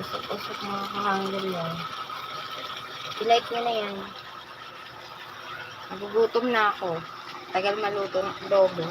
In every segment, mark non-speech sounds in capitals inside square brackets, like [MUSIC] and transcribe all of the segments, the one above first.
Usap-usap mga kahanggal yan. I-like nyo na yan. Nagugutom na ako. Tagal maluto ng adobo. [LAUGHS]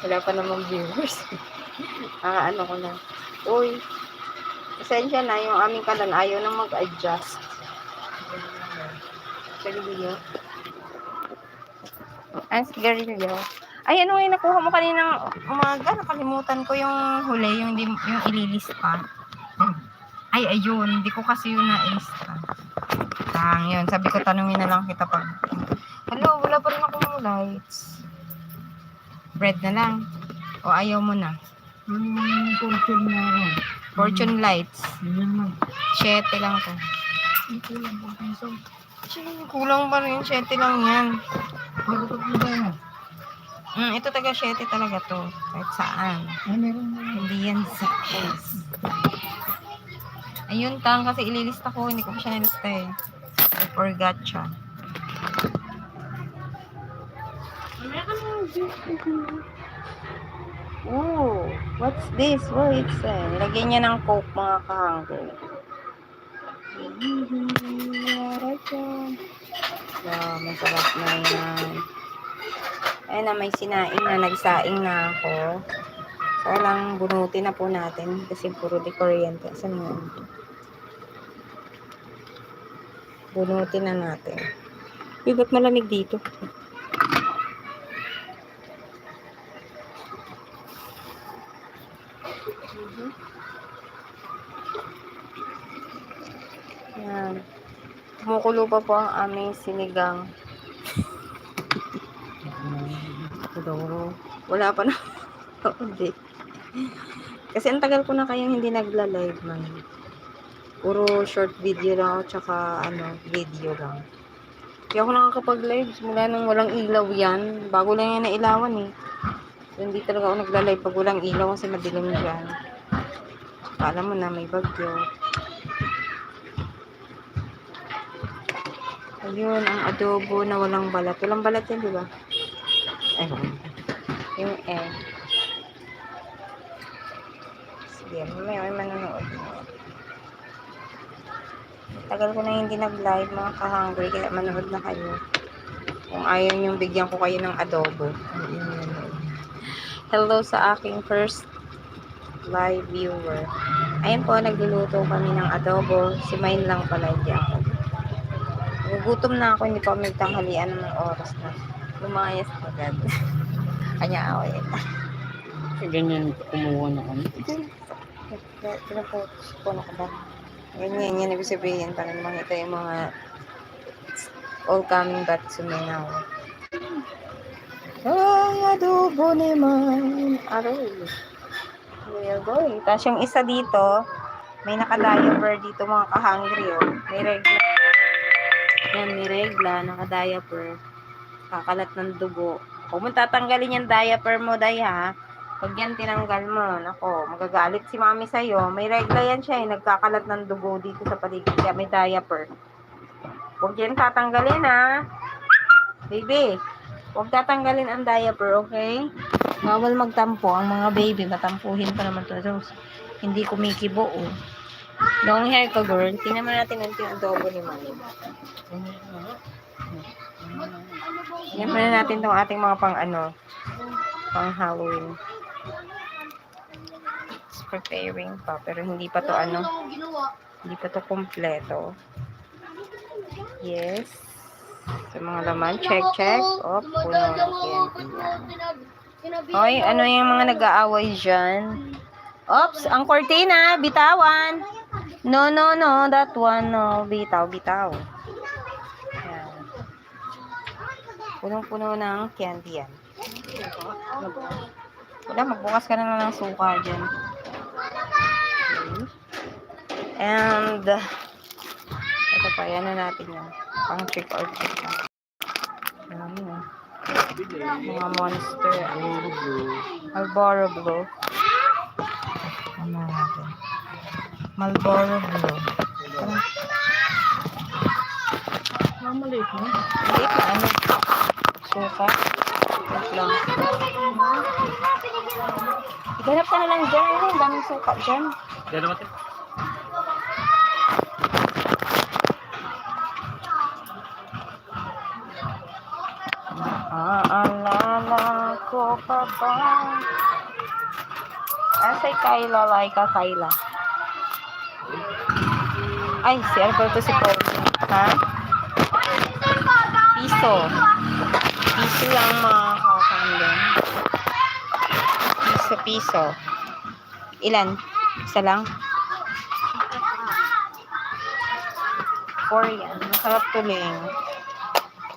Wala pa namang viewers. [LAUGHS] ah, ano ko na. Uy, pasensya na yung aming kalan ayaw nang mag-adjust. Sigarilyo. Ang sigarilyo. Ay, ano yung nakuha mo kaninang umaga? Nakalimutan ko yung huli, yung, yung ililista. Ay, ayun. Hindi ko kasi yun na-lista. Tang, yun. Sabi ko, tanungin na lang kita pag... Hello, wala pa rin akong lights. Bread na lang. O ayaw mo na. Ang portion na ako. Fortune lights. Yan lang. Siyete lang to. Kulang pa rin. Siyete lang yan. Pero tatlo ba yan? Mm, ito taga siyete talaga to. Kahit saan. Ay, meron na. Hindi yan sa S. Ayun, tang kasi ililista ko. Hindi ko pa siya nilista eh. I forgot siya. Ooh, what's this? What it's uh, Lagyan niya ng coke mga kahanggo. Wow, masarap na yan. Ayun na, may sinaing na. Nagsaing na ako. So, lang bunutin na po natin kasi puro di kuryente. Saan mo? yun? Bunutin na natin. Uy, ba't malamig dito? Mhm. Yan. Kumukulo pa po ang aming sinigang. Kudoro. Wala pa na. [LAUGHS] Hindi. Kasi ang tagal ko na kayang hindi nagla-live man. Puro short video lang ako, tsaka ano, video lang. Kaya ako nakakapag-live mula nung walang ilaw yan. Bago lang yan nailawan eh. So, hindi talaga ako nagla-live pag walang ilaw kasi madilim dyan. Alam mo na, may bagyo. Ayun, ang adobo na walang balat. Walang balat yan, di ba? Ay, yung egg. Sige, mamaya may manonood. Tagal ko na hindi nag-live mga ka-hungry, kaya manood na kayo. Kung ayaw niyong bigyan ko kayo ng adobo. Hello sa aking first live viewer. Ayun po, nagluluto kami ng adobo. Si Main lang pala, hindi ako. Nagugutom na ako, hindi pa kami tanghalian ng oras na. Lumayas agad. [LAUGHS] Kanya ako eh. Ganyan, kumuha na kami. Pinapotos ko na ba? Ganyan, yan ibig sabihin para makita yung mga it's all coming back to me now. Ay, adobo naman. Aroy. We are going. Tapos yung isa dito, may naka-diaper dito mga ka-hungry oh. May regla. Yan, may regla, naka-diaper. Kakalat ng dugo. Huwag mo tatanggalin yung diaper mo, day ha. Pag yan tinanggal mo, nako, magagalit si mami sa'yo. May regla yan siya, eh, nagkakalat ng dugo dito sa paligid. Kaya may diaper. Huwag yan tatanggalin, ha. Baby, huwag tatanggalin ang diaper, okay? Bawal magtampo. Ang mga baby, matampuhin pa naman to. So, hindi kumikibo, oh. Long hair ka, girl. Tingnan mo natin yung adobo ni mami. Tingnan muna natin tong ating mga pang ano, pang Halloween. It's preparing pa, pero hindi pa to ano, hindi pa to kompleto. Yes. Sa mga laman, check, check. Oh, puno ng ano yung mga nag-aaway dyan? Oops, ang cortina, bitawan. No, no, no, that one, no. Bitaw, bitaw. Yan. Punong-puno ng candy yan. Wala, magbukas ka na lang ng suka dyan. Okay. And, ito pa, yan na natin yung pang trick or treat na. Marami na. Mga monster. Malboro Blue. Ano natin? Malboro Blue. Parang Mamalik mo. Hindi ka ano. Suka. Wait lang. Ganap ka na lang dyan. Ayun, ang daming suka dyan. Diyan naman tayo. Aalala ko pa ba? Asay Kayla, Laika, Kayla. Ay, si Alberto si Paul. Ha? Piso. Piso lang mga kakandang. Piso, piso. Ilan? Isa lang? Four yan. Masarap tuling.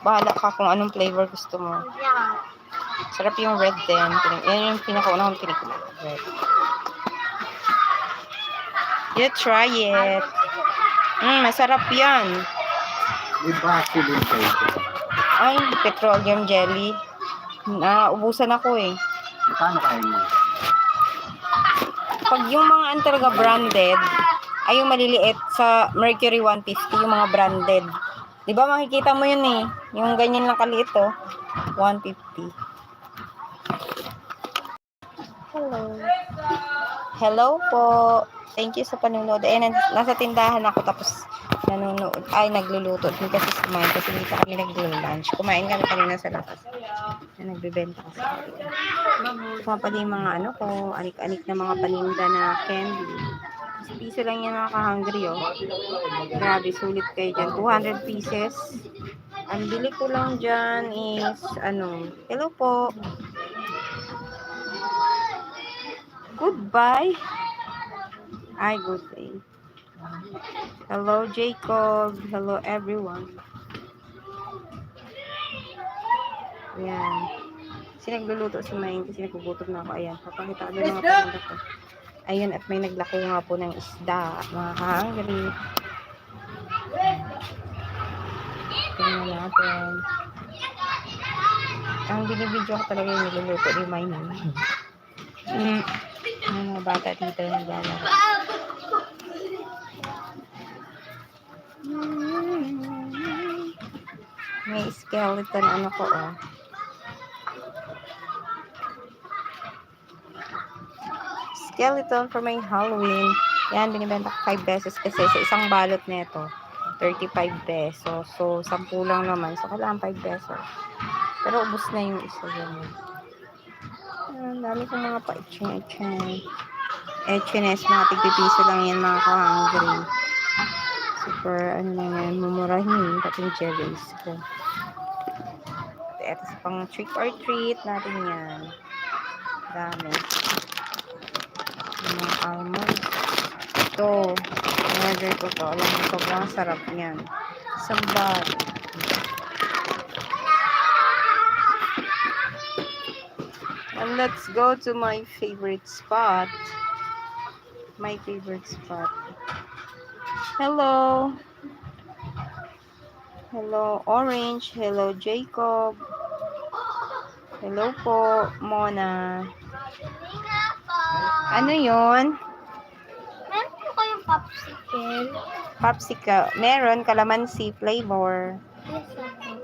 Bahala ka kung anong flavor gusto mo. Sarap yung red din. Yan yung pinakaunang tinikman. Red. You try it. Mm, masarap yan. Basilin kayo dyan. Ay, petroleum jelly. Naubusan ako eh. Magkano kayo mo? Pag yung mga ano talaga branded, ay yung maliliit sa Mercury 150, yung mga branded. Di ba makikita mo yun eh. Yung ganyan lang kaliit oh. 150. Hello. Hello po. Thank you sa panunood. Eh, nas- nasa tindahan ako tapos nanonood. Ay, nagluluto din kasi si Mike kasi dito kami naglo-lunch. Kumain kami kanina sa labas. Na nagbebenta kasi. Mga pala yung mga ano ko, anik-anik na mga paninda na candy. Mas piso lang yan nakaka-hungry oh. Grabe, sulit kayo dyan. 200 pieces. Ang bili ko lang dyan is, ano, hello po. Goodbye. Ay, good day. Hello, Jacob. Hello, everyone. Ayan. Kasi nagluluto si Mayin kasi nagugutom na ako. Ayan, papakita ko mga paninda ko. Ayun, at may naglako nga po ng isda. Mga hungry. Tingnan natin. Ang binibidyo ko talaga yung niluluto ni Mayin. Mm. Yung mga bata dito naglalaro. May skeleton ano ko oh. Skeleton for my Halloween. Yan, binibenta ko 5 pesos kasi sa isang balot nito, 35 pesos. So, 10 lang naman. So, kailangan 5 pesos. Pero ubus na yung isa yun. Ang dami kong mga pa-etching-etching. Etchines, mga tigpipiso lang yan mga ka-hungry. Super, ano lang yan, mumurahin. Pati yung jellies ko. Ito pang trick or treat natin yan. Dami. Mga almonds. Ito. Order ko to. Alam mo, sobrang sarap niyan. Sambat. And let's go to my favorite spot. My favorite spot. Hello. Hello, Orange. Hello, Jacob. Hello po, Mona. Ano yon? Meron po kayong popsicle? Popsicle. Meron, calamansi flavor.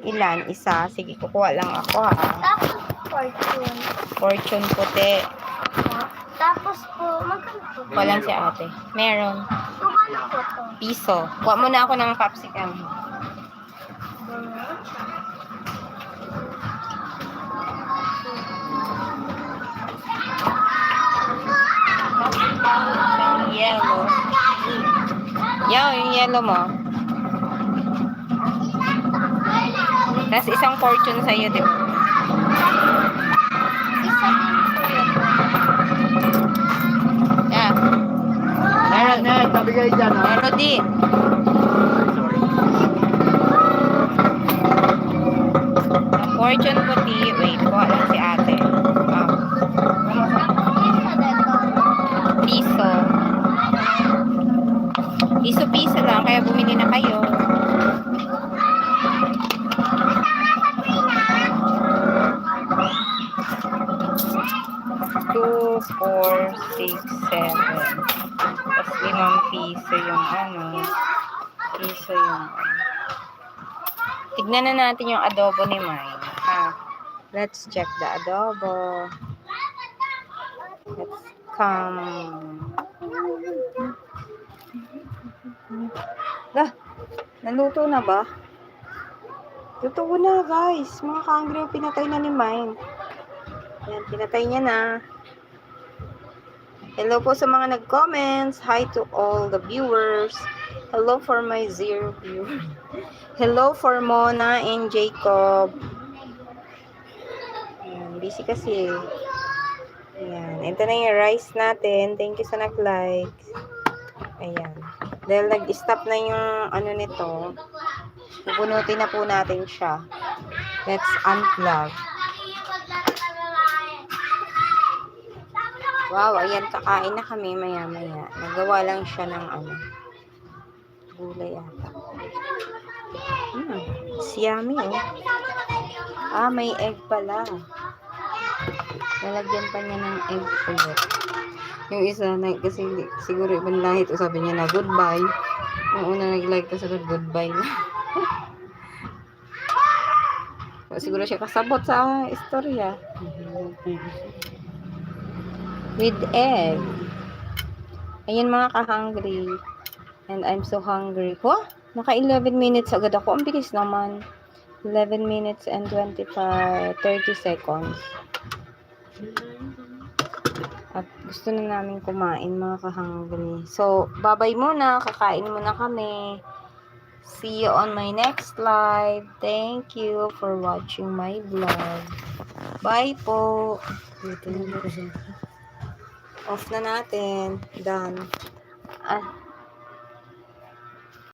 Ilan? Isa. Sige, kukuha lang ako ha. Tapos fortune. Fortune puti. Tapos po, magkano po? Walang si ate. Meron. Piso. Kuha muna ako ng popsicle. Yellow. Yan, yung yellow mo. Tapos isang fortune sa'yo, di ba? Isa Yeah. Meron, Na, tabi kayo dyan, ha? din. Sorry. Fortune puti. Wait, kuha lang si ate. Ah, piso. Piso-piso lang, kaya bumili na kayo. Two, four, six, seven. Piso yung ano. Piso yung ano. Tignan na natin yung adobo ni Mine. Ha? Let's check the adobo. welcome. Lah, naluto na ba? Totoo na, guys. Mga ka-hungry, pinatay na ni Mine. Yan, pinatay niya na. Hello po sa mga nag-comments. Hi to all the viewers. Hello for my zero viewers. [LAUGHS] Hello for Mona and Jacob. Ayan, busy kasi. Ayan, ito na yung rice natin. Thank you sa nag-like. Ayan. Dahil nag-stop na yung ano nito, pupunutin na po natin siya. Let's unplug. Wow, ayan, kakain na kami maya-maya. Nagawa lang siya ng ano, gulay yata. Hmm, yummy oh. Ah, may egg pala. Lalagyan pa niya ng egg ulit. Yung isa, na, kasi siguro ibang lahi to, sabi niya na goodbye. Yung una nag-like to sagot goodbye na. [LAUGHS] Siguro siya kasabot sa istorya. [LAUGHS] With egg. Ayan mga ka-hungry. And I'm so hungry. Huh? Naka 11 minutes agad ako. Ang bilis naman. 11 minutes and 25, 30 seconds. At gusto na namin kumain mga ka-hungry. So, babay muna. Kakain muna kami. See you on my next live. Thank you for watching my vlog. Bye po. Off na natin. Done. Ah,